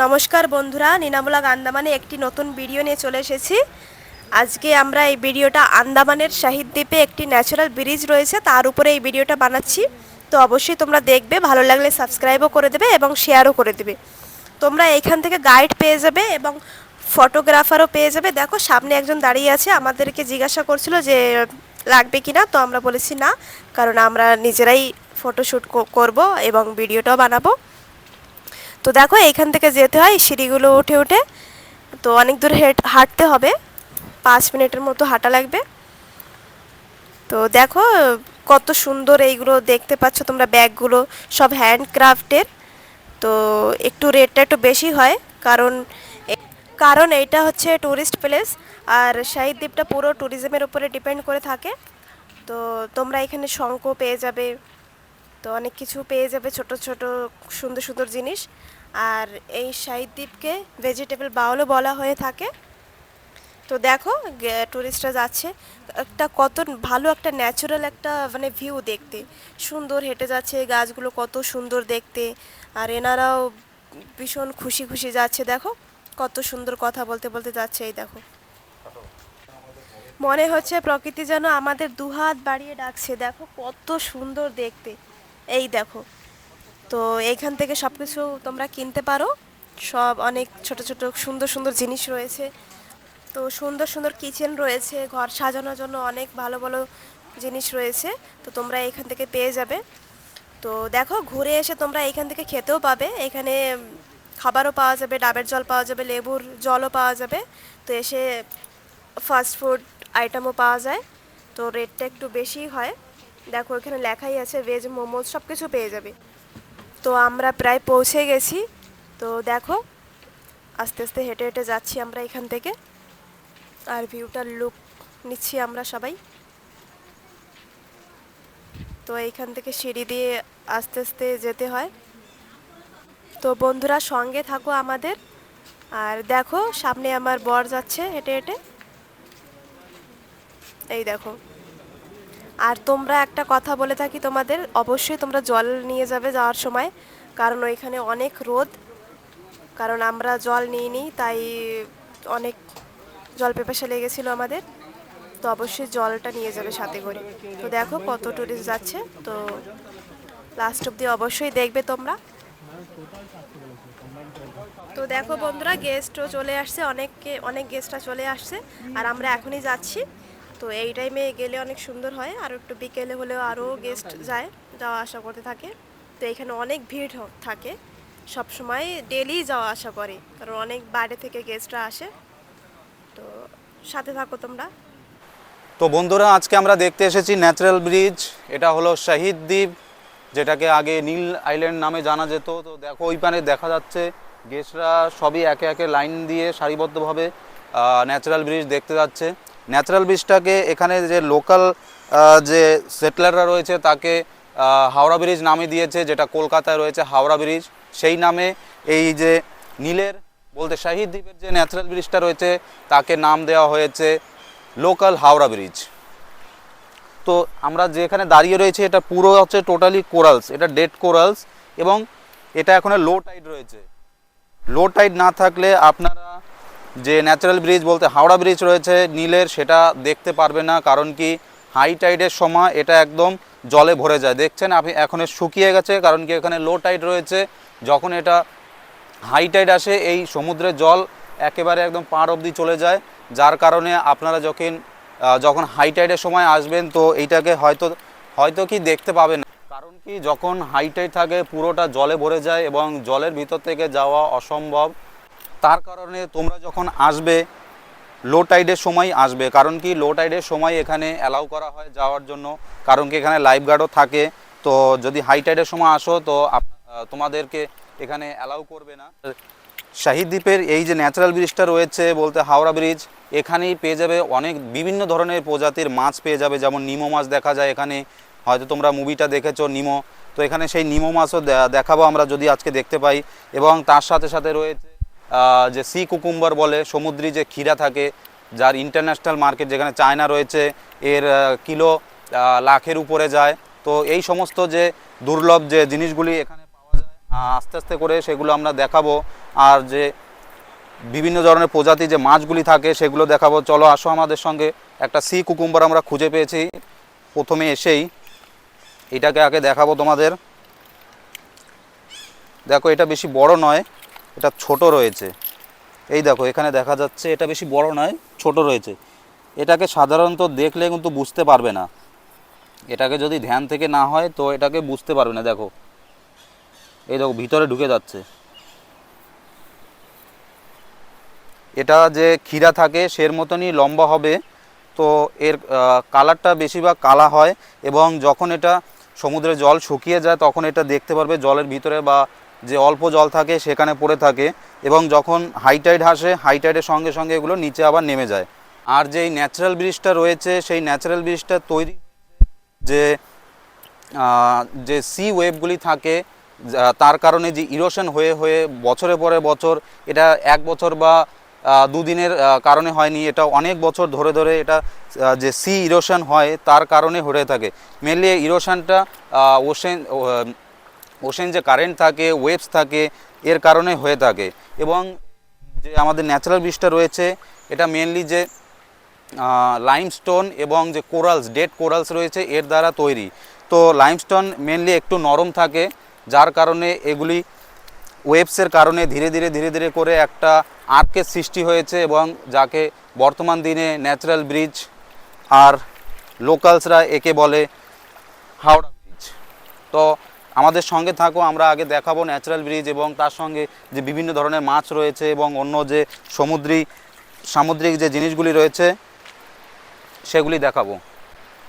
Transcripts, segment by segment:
নমস্কার বন্ধুরা নিনামুলাগ আন্দামানে একটি নতুন ভিডিও নিয়ে চলে এসেছি। আজকে আমরা এই ভিডিওটা আন্দামানের শাহিদ দ্বীপে একটি ন্যাচারাল ব্রিজ রয়েছে, তার উপরে এই ভিডিওটা বানাচ্ছি। তো অবশ্যই তোমরা দেখবে, ভালো লাগলে সাবস্ক্রাইবও করে দেবে এবং শেয়ারও করে দেবে। তোমরা এখান থেকে গাইড পেয়ে যাবে এবং ফটোগ্রাফারও পেয়ে যাবে। দেখো, সামনে একজন দাঁড়িয়ে আছে, আমাদেরকে জিজ্ঞাসা করছিল যে, লাগবে কি না তো আমরা বলেছি না, কারণ আমরা নিজেরাই ফটোশ্যুট করব এবং ভিডিওটাও বানাবো। তো দেখো এইখান থেকে যেতে হয়, সিঁড়িগুলো উঠে উঠে। তো অনেক দূর হেঁট হাঁটতে হবে। পাঁচ মিনিটের মতো হাঁটা লাগবে। তো দেখো, কত সুন্দর এইগুলো দেখতে পাচ্ছ তোমরা, ব্যাগগুলো সব হ্যান্ডক্রাফটের তো একটু রেটটা একটু বেশি হয়, কারণ কারণ এইটা হচ্ছে ট্যুরিস্ট প্লেস আর শাহিদ দ্বীপটা পুরো ট্যুরিজমের উপরে ডিপেন্ড করে থাকে। তো তোমরা এখানে শঙ্খ পেয়ে যাবে। তো অনেক কিছু পেয়ে যাবে ছোট ছোট, সুন্দর সুন্দর জিনিস। আর এই শাহিদ দ্বীপকে ভেজিটেবল বাউলও বলা হয়ে থাকে। তো দেখো টুরিস্টরা যাচ্ছে। একটা কত ভালো একটা ন্যাচারাল একটা মানে ভিউ দেখতে। সুন্দর হেঁটে যাচ্ছে গাছগুলো, কত সুন্দর দেখতে। আর এনারাও ভীষণ খুশি খুশি যাচ্ছে। দেখো, কত সুন্দর কথা বলতে বলতে যাচ্ছে এই দেখো। মনে হচ্ছে প্রকৃতি যেন আমাদের দুহাত বাড়িয়ে ডাকছে। দেখো, কত সুন্দর দেখতে। এই দেখো। তো এইখান থেকে সব কিছু তোমরা কিনতে পারো। সব অনেক ছোট ছোট সুন্দর সুন্দর জিনিস রয়েছে। তো সুন্দর সুন্দর কিচেন রয়েছে, ঘর সাজানোর জন্য অনেক ভালো ভালো জিনিস রয়েছে। তো তোমরা এখান থেকে পেয়ে যাবে। তো দেখো, ঘুরে এসে তোমরা এখান থেকে খেতেও পাবে। এখানে খাবারও পাওয়া যাবে, ডাবের জল পাওয়া যাবে, লেবুর জলও পাওয়া যাবে। তো এসে ফাস্ট ফুড আইটেমও পাওয়া যায়। তো রেটটা একটু বেশি হয়। দেখো, এখানে লেখাই আছে ভেজ মোমোজ সব কিছু পেয়ে যাবে। তো আমরা প্রায় পৌঁছে গেছি। তো দেখো, আস্তে আস্তে হেঁটে হেঁটে যাচ্ছি আমরা এখান থেকে। আর ভিউটার লুক নিচ্ছি আমরা সবাই। তো এইখান থেকে সিঁড়ি দিয়ে আস্তে আস্তে যেতে হয়। তো বন্ধুরা, সঙ্গে থাকো আমাদের। আর দেখো, সামনে আমার বর যাচ্ছে হেঁটে হেঁটে। এই দেখো। আর তোমরা একটা কথা বলে থাকি তোমাদের, অবশ্যই তোমরা জল নিয়ে যাবে যাওয়ার সময়, কারণ ওইখানে অনেক রোদ। কারণ আমরা জল নিইনি, তাই অনেক জল পেপাসা লেগেছিল আমাদের। তো অবশ্যই জলটা নিয়ে যাবে সাথে করে। তো দেখো কত টুরিস্ট যাচ্ছে। তো লাস্ট অব্দি অবশ্যই দেখবে তোমরা। তো দেখো বন্ধুরা গেস্টও চলে আসছে, অনেককে, অনেক গেস্টরা চলে আসছে। আর আমরা এখনই যাচ্ছি। তো এই টাইমে গেলে অনেক সুন্দর হয়। আর একটু বিকেলে হলেও আরও গেস্ট যায়, যাওয়া আসা করতে থাকে। তো এখানে অনেক ভিড় থাকে। সব সময় ডেলি যাওয়া আসা করে, কারণ অনেক বাইরে থেকে গেস্টরা আসে। তো সাথে থাকো তোমরা। তো বন্ধুরা, আজকে আমরা দেখতে এসেছি ন্যাচারাল ব্রিজ। এটা হলো শহীদ দ্বীপ, যেটাকে আগে নীল আইল্যান্ড নামে জানা যেত। তো দেখো, ওই পারে দেখা যাচ্ছে গেস্টরা সবই একে একে লাইন দিয়ে সারিবদ্ধভাবে ন্যাচারাল ব্রিজ দেখতে যাচ্ছে। ন্যাচারাল ব্রিজটাকে এখানে যে লোকাল যে সেটলাররা রয়েছে তাকে হাওড়া ব্রিজ নামে দিয়েছে, যেটা কলকাতায় রয়েছে হাওড়া ব্রিজ, সেই নামে এই যে নীলের, বলতে শাহিদ দ্বীপের যে ন্যাচারাল ব্রিজটা রয়েছে তাকে নাম দেওয়া হয়েছে লোকাল হাওড়া ব্রিজ। তো আমরা যেখানে দাঁড়িয়ে রয়েছে এটা পুরো হচ্ছে টোটালি কোরালস, এটা ডেড কোরালস এবং এটা এখন লো টাইড রয়েছে। লো টাইড না থাকলে আপনারা যে ন্যাচারাল ব্রিজ বলতে হাওড়া ব্রিজ রয়েছে নীলের, সেটা দেখতে পারবে না, কারণ কি হাই টাইডের সময় এটা একদম জলে ভরে যায়। দেখছেন, আপনি এখন শুকিয়ে গেছে, কারণ কি এখানে লো টাইড রয়েছে। যখন এটা হাই টাইড আসে, এই সমুদ্রের জল একেবারে একদম পাড় অবধি চলে যায়। যার কারণে আপনারা যখন যখন হাই টাইডের সময় আসবেন, তো এইটাকে হয়তো হয়তো কি দেখতে পাবেন কারণ কি যখন হাই টাইড থাকে, পুরোটা জলে ভরে যায় এবং জলের ভিতর থেকে যাওয়া অসম্ভব। তার কারণে তোমরা যখন আসবে লো টাইডের সময় আসবে। কারণ কি লো টাইডের সময় এখানে অ্যালাউ করা হয় যাওয়ার জন্য। কারণ কি, এখানে লাইফ গার্ডও থাকে। তো যদি হাই টাইডের সময় আসো, তো তোমাদেরকে এখানে অ্যালাউ করবে না। শাহিদ দ্বীপের এই যে ন্যাচারাল ব্রিজটা রয়েছে বলতে হাওড়া ব্রিজ এখানেই পেয়ে যাবে অনেক বিভিন্ন ধরনের প্রজাতির মাছ পেয়ে যাবে। যেমন নিমো মাছ দেখা যায় এখানে। হয়তো তোমরা মুভিটা দেখেছ, নিমো। তো এখানে সেই নিমো মাছও দেখাবো আমরা যদি আজকে দেখতে পাই। এবং তার সাথে সাথে রয়েছে যে সি কুকুম্বার বলে, সমুদ্রি যে ক্ষীরা থাকে, যার ইন্টারন্যাশনাল মার্কেট যেখানে চায়না রয়েছে, এর কিলো লাখের উপরে যায়। তো এই সমস্ত যে দুর্লভ যে জিনিসগুলি এখানে পাওয়া যায় আস্তে আস্তে করে সেগুলো আমরা দেখাবো। আর যে বিভিন্ন ধরনের প্রজাতি যে মাছগুলি থাকে, সেগুলো দেখাবো। চলো আসো আমাদের সঙ্গে। একটা সি কুকুম্বার আমরা খুঁজে পেয়েছি। প্রথমে এসেই এটাকে আগে দেখাবো তোমাদের। দেখো, এটা বেশি বড় নয়। এটা ছোট রয়েছে। এই দেখো, এখানে দেখা যাচ্ছে এটা বেশি বড় নয়, ছোট রয়েছে। এটাকে সাধারণত দেখলে কিন্তু বুঝতে পারবে না। এটাকে যদি ধ্যান থেকে না হয়, তো এটাকে বুঝতে পারবে না, দেখো। এই দেখো, ভিতরে ঢুকে যাচ্ছে। এটা যে ক্ষীরা থাকে, সের মতনই লম্বা হবে। তো এর কালারটা বেশিরভাগ কালা হয় এবং যখন এটা সমুদ্রে জল শুকিয়ে যায়, তখন এটা দেখতে পারবে জলের ভিতরে বা যে অল্প জল থাকে সেখানে পড়ে থাকে এবং যখন হাই টাইড আসে হাই টাইডের সঙ্গে সঙ্গে এগুলো নিচে আবার নেমে যায়। আর যেই ন্যাচারাল ব্রিজটা রয়েছে, সেই ন্যাচারাল ব্রিজটা তৈরি যে যে সি ওয়েভগুলি থাকে তার কারণে যে ইরোশন হয়ে হয়ে বছরে পরে বছর এটা এক বছর বা দুদিনের কারণে হয়নি, এটা অনেক বছর ধরে ধরে এটা যে সি ইরোশন হয়, তার কারণে হয়ে থাকে। মেনলি ইরোশনটা ওশেন ওশেন যে কারেন্ট থাকে ওয়েভস থাকে, এর কারণে হয়ে থাকে। এবং যে আমাদের ন্যাচারাল ব্রিজটা রয়েছে, এটা মেনলি যে লাইমস্টোন এবং যে কোরালস ডেড কোরালস রয়েছে, এর দ্বারা তৈরি। তো লাইমস্টোন মেনলি একটু নরম থাকে, যার কারণে এগুলি ওয়েবসের কারণে ধীরে ধীরে ধীরে ধীরে করে একটা আর্কের সৃষ্টি হয়েছে এবং যাকে বর্তমান দিনে ন্যাচারাল ব্রিজ আর লোকালসরা একে বলে হাওড়া ব্রিজ তো আমাদের সঙ্গে থাকো, আমরা আগে দেখাবো ন্যাচারাল ব্রিজ এবং তার সঙ্গে যে বিভিন্ন ধরনের মাছ রয়েছে এবং অন্য যে সমুদ্রী, সামুদ্রিক যে জিনিসগুলি রয়েছে, সেগুলি দেখাবো।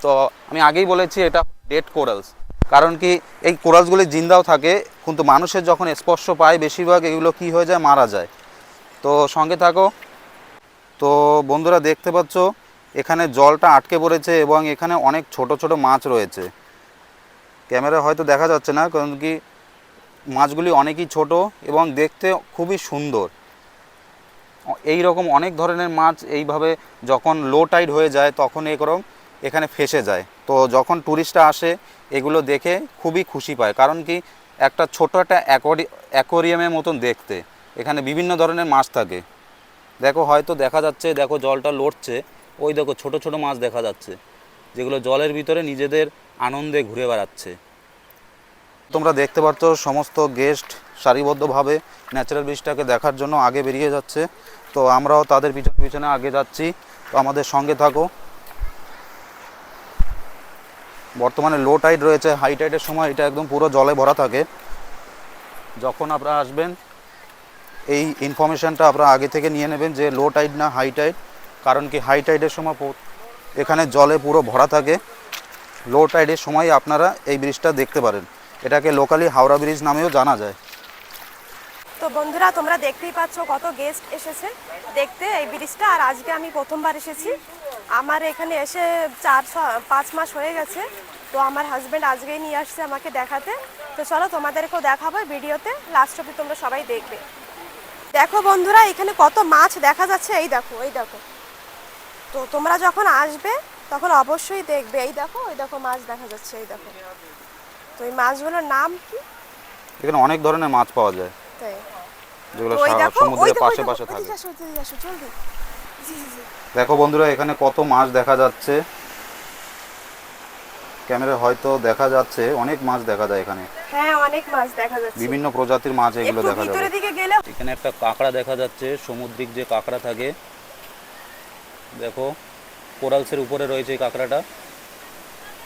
তো আমি আগেই বলেছি, এটা ডেড কোরালস কারণ কি, এই কোরালসগুলি জিন্দাও থাকে, কিন্তু মানুষের যখন স্পর্শ পায়, বেশিরভাগ এগুলো কি হয়ে যায়, মারা যায়। তো সঙ্গে থাকো। তো বন্ধুরা দেখতে পাচ্ছ, এখানে জলটা আটকে পড়েছে এবং এখানে অনেক ছোট ছোট মাছ রয়েছে। ক্যামেরা হয়তো দেখা যাচ্ছে না, কারণ কি মাছগুলি অনেকই ছোট এবং দেখতে খুবই সুন্দর। এই রকম অনেক ধরনের মাছ এইভাবে যখন লো টাইড হয়ে যায়, তখন এরকম এখানে ফেসে যায়। তো যখন ট্যুরিস্টরা আসে, এগুলো দেখে খুবই খুশি পায়, কারণ কি একটা ছোট একটা অ্যাকোরি অ্যাকোরিয়ামের মতন দেখতে। এখানে বিভিন্ন ধরনের মাছ থাকে। দেখো, হয়তো দেখা যাচ্ছে, দেখো জলটা লড়ছে। ওই দেখো ছোট ছোট মাছ দেখা যাচ্ছে, যেগুলো জলের ভিতরে নিজেদের আনন্দে ঘুরে বেড়াচ্ছে। তোমরা দেখতে পাচ্ছ সমস্ত গেস্ট সারিবদ্ধভাবে ন্যাচারাল ব্রিজটাকে দেখার জন্য আগে বেরিয়ে যাচ্ছে। তো আমরাও তাদের পিছনে পিছনে আগে যাচ্ছি। তো আমাদের সঙ্গে থাকো। বর্তমানে লো টাইড রয়েছে হাই টাইডের সময় এটা একদম পুরো জলে ভরা থাকে। যখন আপনারা আসবেন, এই ইনফরমেশানটা আপনারা আগে থেকে নিয়ে নেবেন যে লো টাইড না হাই টাইড কারণ কি হাই টাইডের সময় এখানে জলে পুরো ভরা থাকে। লো টাইডের সময় আপনারা এই ব্রিজটা দেখতে পারেন। এটাকে লোকালি হাওড়া ব্রিজ নামেও জানা যায়। তো বন্ধুরা, তোমরা দেখতেই পাচ্ছ কত গেস্ট এসেছে। দেখতে এই ব্রিজটা আর আজকে আমি প্রথমবার এসেছি। আমার এখানে এসে চার পাঁচ মাস হয়ে গেছে। তো আমার হাজব্যান্ড আজকেই নিয়ে আসছে আমাকে দেখাতে। তো চলো তোমাদেরকেও দেখাবো ভিডিওতে লাস্ট অব্দি তোমরা সবাই দেখবে। দেখো বন্ধুরা, এখানে কত মাছ দেখা যাচ্ছে। এই দেখো এই দেখো। তো তোমরা যখন আসবে তখন অবশ্যই দেখবে। এই দেখো ওই দেখো মাছ দেখা যাচ্ছে এই দেখো। তো এই মাছগুলোর নাম কি? এখানে অনেক ধরনের মাছ পাওয়া যায়। তাই। যেগুলো সমুদ্রের পাশে পাশে থাকে। দেখো বন্ধুরা এখানে কত মাছ দেখা যাচ্ছে। ক্যামেরা হয়তো দেখা যাচ্ছে অনেক মাছ দেখা যায় এখানে। হ্যাঁ অনেক মাছ দেখা যাচ্ছে। বিভিন্ন প্রজাতির মাছ এগুলো দেখা যাবে। ভিতরের দিকে গেলে এখানে একটা কাঁকড়া দেখা যাচ্ছে সমুদ্রিক যে কাঁকড়া থাকে। দেখো। কোরালসের উপরে রয়েছে এই কাঁকড়াটা।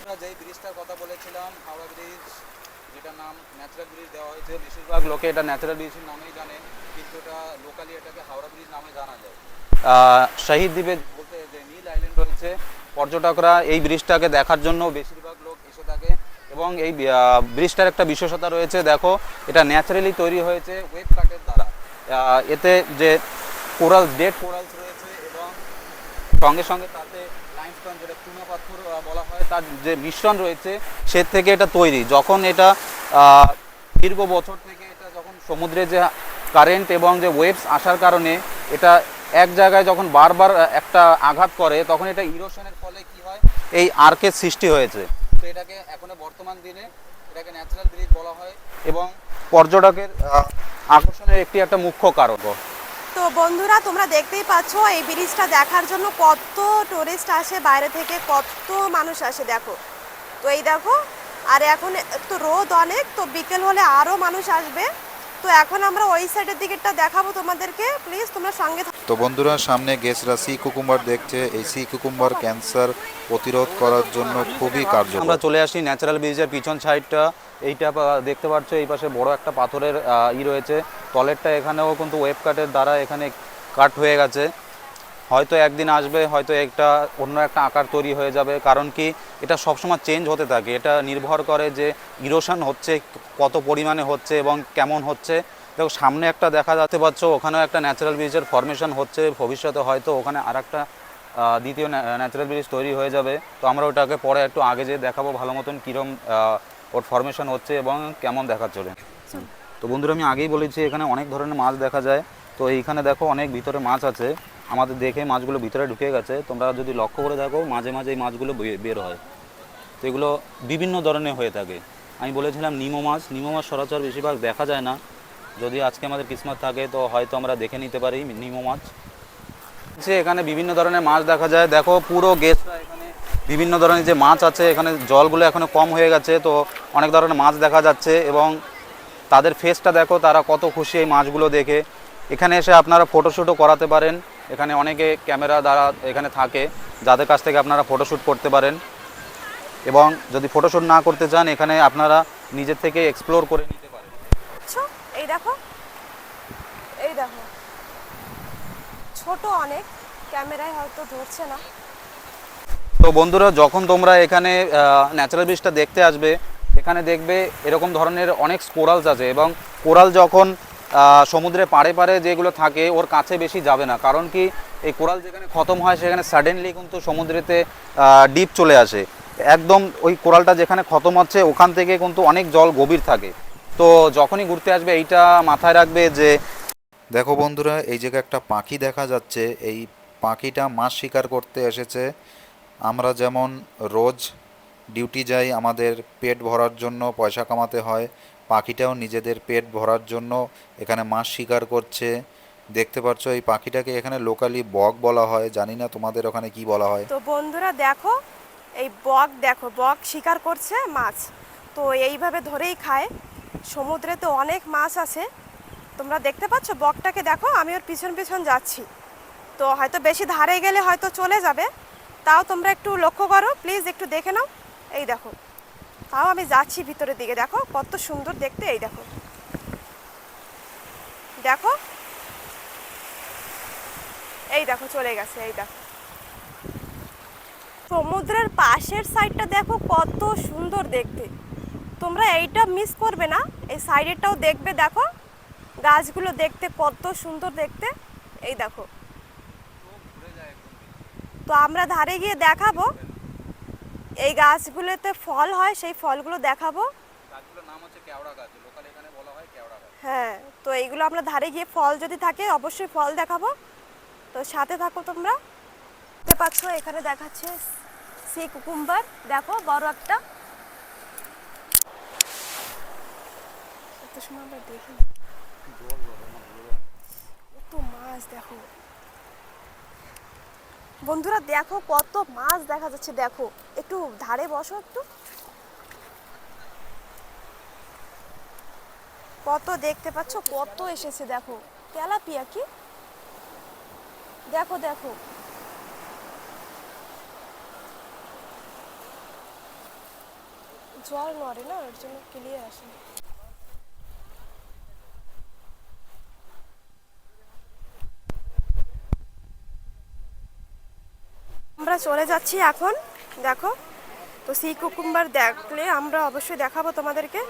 আমরা যেই ব্রিজটার কথা বলেছিলাম হাওড়া ব্রিজ যেটা নাম ন্যাচারাল ব্রিজ দেওয়া হয়েছে বেশিরভাগ লোকে এটা ন্যাচারাল ব্রিজের নামেই জানে কিন্তু এটা লোকালি এটাকে হাওড়া ব্রিজ নামে জানা যায়। শহীদ দ্বীপে বলতে যে নীল আইল্যান্ড রয়েছে পর্যটকরা এই ব্রিজটাকে দেখার জন্য বেশিরভাগ লোক এসে থাকে এবং এই ব্রিজটার একটা বিশেষতা রয়েছে দেখো এটা ন্যাচারালি তৈরি হয়েছে ওয়েব কাটের দ্বারা। এতে যে কোরাল ডেড কোরালস রয়েছে সঙ্গে সঙ্গে তাতে লাইমস্টোন যেটা চুনা পাথর বলা হয়, তার যে মিশ্রণ রয়েছে, সে থেকে এটা তৈরি। যখন এটা দীর্ঘ বছর থেকে এটা যখন সমুদ্রে যে কারেন্ট এবং যে ওয়েভস আসার কারণে এটা এক জায়গায় যখন বারবার একটা আঘাত করে, তখন এটা ইরোশনের ফলে কি হয়? এই আর্কের সৃষ্টি হয়েছে। তো এটাকে এখন বর্তমান দিনে এটাকে ন্যাচারাল ব্রিজ বলা হয় এবং পর্যটকের আকর্ষণের একটি একটা মুখ্য কারণ তো বন্ধুরা তোমরা দেখতেই পাচ্ছ এই ব্রিজটা দেখার জন্য কত টুরিস্ট আসে বাইরে থেকে কত মানুষ আসে দেখো। তো এই দেখো আর এখন তো রোদ অনেক তো বিকেল হলে আরও মানুষ আসবে। তো এখন আমরা ওই সাইডের দিকেরটা দেখাবো তোমাদেরকে। প্লিজ তোমরা সঙ্গে থাকো। তো বন্ধুরা সামনে গেছরা সি কুকুম্বার দেখছে। এই সি কুকুম্বার ক্যান্সার প্রতিরোধ করার জন্য খুবই আমরা কার্যকর চলে আসি ন্যাচারাল ব্রিজের পিছন সাইডটা এইটা দেখতে পাচ্ছ এই পাশে বড় একটা পাথরের ই রয়েছে। তলেরটা এখানেও কিন্তু ওয়েব কাটের দ্বারা এখানে কাট হয়ে গেছে। হয়তো একদিন আসবে, হয়তো একটা অন্য একটা আকার তৈরি হয়ে যাবে। কারণ কি, এটা সবসময় চেঞ্জ হতে থাকে। এটা নির্ভর করে যে ইরোশন হচ্ছে, কত পরিমাণে হচ্ছে এবং কেমন হচ্ছে। দেখো, সামনে একটা দেখা যাচ্ছে, পাচ্ছ? ওখানেও একটা ন্যাচারাল ব্রিজের ফরমেশন হচ্ছে। ভবিষ্যতে হয়তো ওখানে আর একটা দ্বিতীয় ন্যাচারাল ব্রিজ তৈরি হয়ে যাবে। তো আমরা ওটাকে পরে একটু আগে যেয়ে দেখাবো ভালো মতন কীরম ওর ফরমেশন হচ্ছে এবং কেমন দেখাচ্ছে তো বন্ধুরা, আমি আগেই বলেছি, এখানে অনেক ধরনের মাছ দেখা যায়। তো এইখানে দেখো অনেক ভিতরে মাছ আছে। আমাদের দেখে মাছগুলো ভিতরে ঢুকে গেছে। তোমরা যদি লক্ষ্য করে দেখো, মাঝে মাঝে এই মাছগুলো বের হয়। তো এগুলো বিভিন্ন ধরনের হয়ে থাকে। আমি বলেছিলাম নিমো মাছ। নিমো মাছ সরাচর বেশিরভাগ দেখা যায় না। যদি আজকে আমাদের কিসমত থাকে, তো হয়তো আমরা দেখে নিতে পারি নিমো মাছ। যে এখানে বিভিন্ন ধরনের মাছ দেখা যায়। দেখো, পুরো গেস্টরা এখানে বিভিন্ন ধরনের যে মাছ আছে, এখানে জলগুলো এখনও কম হয়ে গেছে। তো অনেক ধরনের মাছ দেখা যাচ্ছে এবং তাদের ফেসটা দেখো তারা কত খুশি এই মাছগুলো দেখে। এখানে এসে আপনারা ফটোশ্যুটও করাতে পারেন। এখানে অনেকে ক্যামেরা দ্বারা এখানে থাকে যাদের কাছ থেকে আপনারা ফটোশ্যুট করতে পারেন। এবং যদি ফটোশ্যুট না করতে চান এখানে আপনারা নিজের থেকে এক্সপ্লোর করে নিতে পারেন। দেখছ? এই দেখো এই দেখো। ছোট অনেক ক্যামেরায় হয়তো ধরছে না। তো বন্ধুরা যখন তোমরা এখানে ন্যাচারাল ব্রিজটা দেখতে আসবে এখানে দেখবে এরকম ধরনের অনেক কোরালস আছে এবং কোরাল যখন সমুদ্রে পাড়ে পাড়ে যেগুলো থাকে, ওর কাছে বেশি যাবে না। কারণ কি, এই কোরাল যেখানে খতম হয়, সেখানে সাডেনলি কিন্তু সমুদ্রেতে ডিপ চলে আসে। একদম ওই কোরালটা যেখানে খতম হচ্ছে, ওখান থেকে কিন্তু অনেক জল গভীর থাকে। তো যখনই ঘুরতে আসবে, এইটা মাথায় রাখবে যে দেখো বন্ধুরা, এই জায়গায় একটা পাখি দেখা যাচ্ছে। এই পাখিটা মাছ শিকার করতে এসেছে। আমরা যেমন রোজ ডিউটি যাই আমাদের পেট ভরার জন্য, পয়সা কামাতে হয়। পাখিটাও নিজেদের পেট ভরার জন্য এখানে মাছ শিকার করছে। দেখতে পাচ্ছ এই পাখিটাকে এখানে লোকালি বক বলা হয়। জানি না তোমাদের ওখানে কি বলা হয়। তো বন্ধুরা দেখো, এই বক দেখো, বক শিকার করছে মাছ। তো এইভাবে ধরেই খায়। সমুদ্রে তো অনেক মাছ আছে। তোমরা দেখতে পাচ্ছ বকটাকে দেখো, আমি ওর পিছন পিছন যাচ্ছি। তো হয়তো বেশি ধারে গেলে হয়তো চলে যাবে। তাও তোমরা একটু লক্ষ্য করো প্লিজ একটু দেখে নাও। এই দেখো। তাও আমি যাচ্ছি ভিতরের দিকে, দেখো? কত সুন্দর দেখতে, এই দেখো। দেখো? এই দেখো, চলে গেছে, এই দেখো। সমুদ্রের পাশের সাইডটা দেখো, কত সুন্দর দেখতে। তোমরা এইটা মিস করবে না, এই সাইডেরটাও দেখবে, দেখো। গাছগুলো দেখতে কত সুন্দর দেখতে, এই দেখো। তো আমরা ধারে গিয়ে দেখাবো। এই গাছগুলোতে ফল হয় সেই ফলগুলো দেখাবো। গাছগুলোর নাম হচ্ছে কেওড়া গাছ লোকাল এখানে বলা হয় কেওড়া গাছ। হ্যাঁ তো এইগুলো আমরা ধারে গিয়ে ফল যদি থাকে অবশ্যই ফল দেখাবো। তো সাথে থাকো তোমরা। দেখতে পাচ্ছ এখানে দেখাচ্ছে সি কুকুম্বার। দেখো বড় একটা। সময় আমরা দেখি। কত মাছ দেখো। বন্ধুরা দেখো কত মাছ দেখা যাচ্ছে, দেখো। একটু ধারে বসো একটু। কত দেখতে পাচ্ছ, কত এসেছে, দেখো। তেলাপিয়া কি? দেখো দেখো। জল নড়ে না, ওর জন্য ক্লিয়ার আসে চলে যাচ্ছি এখন, দেখো। তো সি কুকুম্বার দেখলে আমরা অবশ্যই দেখাবো তোমাদেরকে।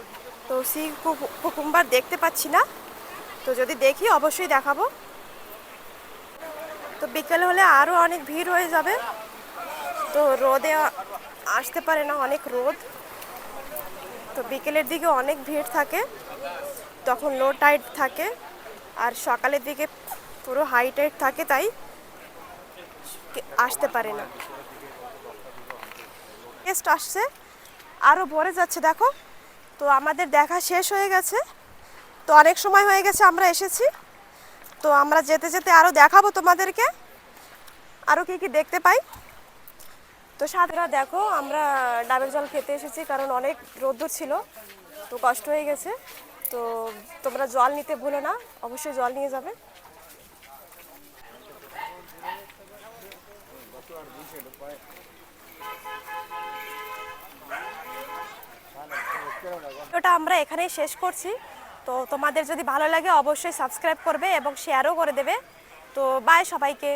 তো সি কুকুম্বার দেখতে পাচ্ছি না। তো যদি দেখি অবশ্যই দেখাবো। তো বিকেল হলে আরও অনেক ভিড় হয়ে যাবে। তো রোদে আসতে পারে না অনেক রোদ। তো বিকেলের দিকে অনেক ভিড় থাকে। তখন লো টাইট থাকে। আর সকালের দিকে পুরো হাই টাইট থাকে তাই। আসতে পারে না। গেস্ট আসছে। আরও ভরে যাচ্ছে, দেখো। তো আমাদের দেখা শেষ হয়ে গেছে। তো অনেক সময় হয়ে গেছে, আমরা এসেছি। তো আমরা যেতে যেতে আরও দেখাবো তোমাদেরকে। আরও কি কি দেখতে পাই। তো সাথীরা দেখো, আমরা ডাবের জল খেতে এসেছি, কারণ অনেক রোদ্দুর ছিল, তো কষ্ট হয়ে গেছে। তো তোমরা জল নিতে ভুলো না, অবশ্যই জল নিয়ে যাবে। ভিডিওটা আমরা এখানেই শেষ করছি। তো তোমাদের যদি ভালো লাগে, অবশ্যই সাবস্ক্রাইব করবে এবং শেয়ারও করে দেবে। তো বাই সবাইকে।